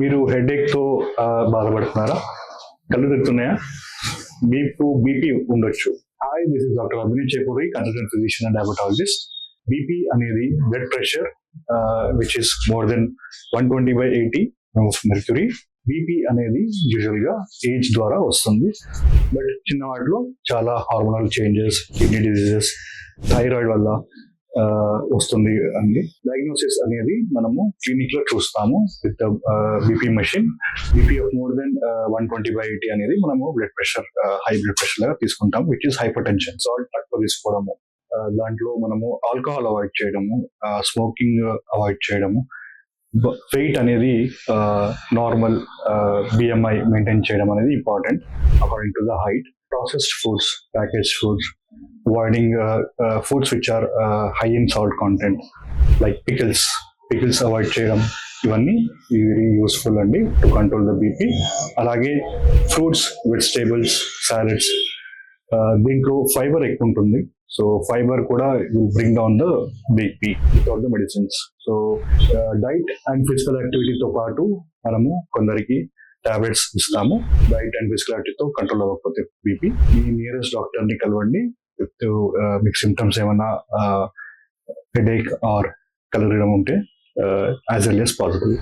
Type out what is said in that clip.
మీరు హెడేక్తో బాధపడుతున్నారా? కళ్ళు తిరుగుతున్నాయా? మీకు బీపీ ఉండొచ్చు. Hi this is doctor Abhinay Chepuri consultant physician and diabetologist BP అనేది blood pressure which is more than one twenty by eighty of mercury BP అనేది యూజువల్గా age ద్వారా వస్తుంది. బట్ చిన్న వాటిలో చాలా hormonal changes kidney diseases thyroid వల్ల వస్తుంది అండి. డయాగ్నోసిస్ అనేది మనము క్లినిక్లో చూస్తాము. With BP machine BP of more than one twenty by eighty అనేది మనము blood pressure high blood pressure లాగా తీసుకుంటాం which is hypertension salt తక్కువ తీసుకోవడము దాంట్లో మనము ఆల్కహాల్ అవాయిడ్ చేయడము స్మోకింగ్ అవాయిడ్ చేయడము వెయిట్ అనేది నార్మల్ బిఎంఐ మెయింటైన్ చేయడం అనేది important according to the height processed foods package foods avoiding foods which are high in salt content, like pickles pickles avoid చేయడం ఇవన్నీ వెరీ యూస్ఫుల్ అండి to control the BP అలాగే fruits vegetables salads దీంట్లో fibre ఎక్కువ ఉంటుంది. So fibre కూడా will bring down the BP without the medicines so diet and physical యాక్టివిటీతో పాటు మనము కొందరికి టాబ్లెట్స్ ఇస్తాము. డైట్ అండ్ ఫిజికల్ యాక్టివిటీతో కంట్రోల్ అవ్వకపోతే బీపీ మీ నియరెస్ట్ డాక్టర్ని కలవండి. Uh, మీకు సిమ్టమ్స్ ఏమైనా హెడేక్ ఆర్ కలరడం ఉంటే యాజ్ ఎర్లీ as పాసిబుల్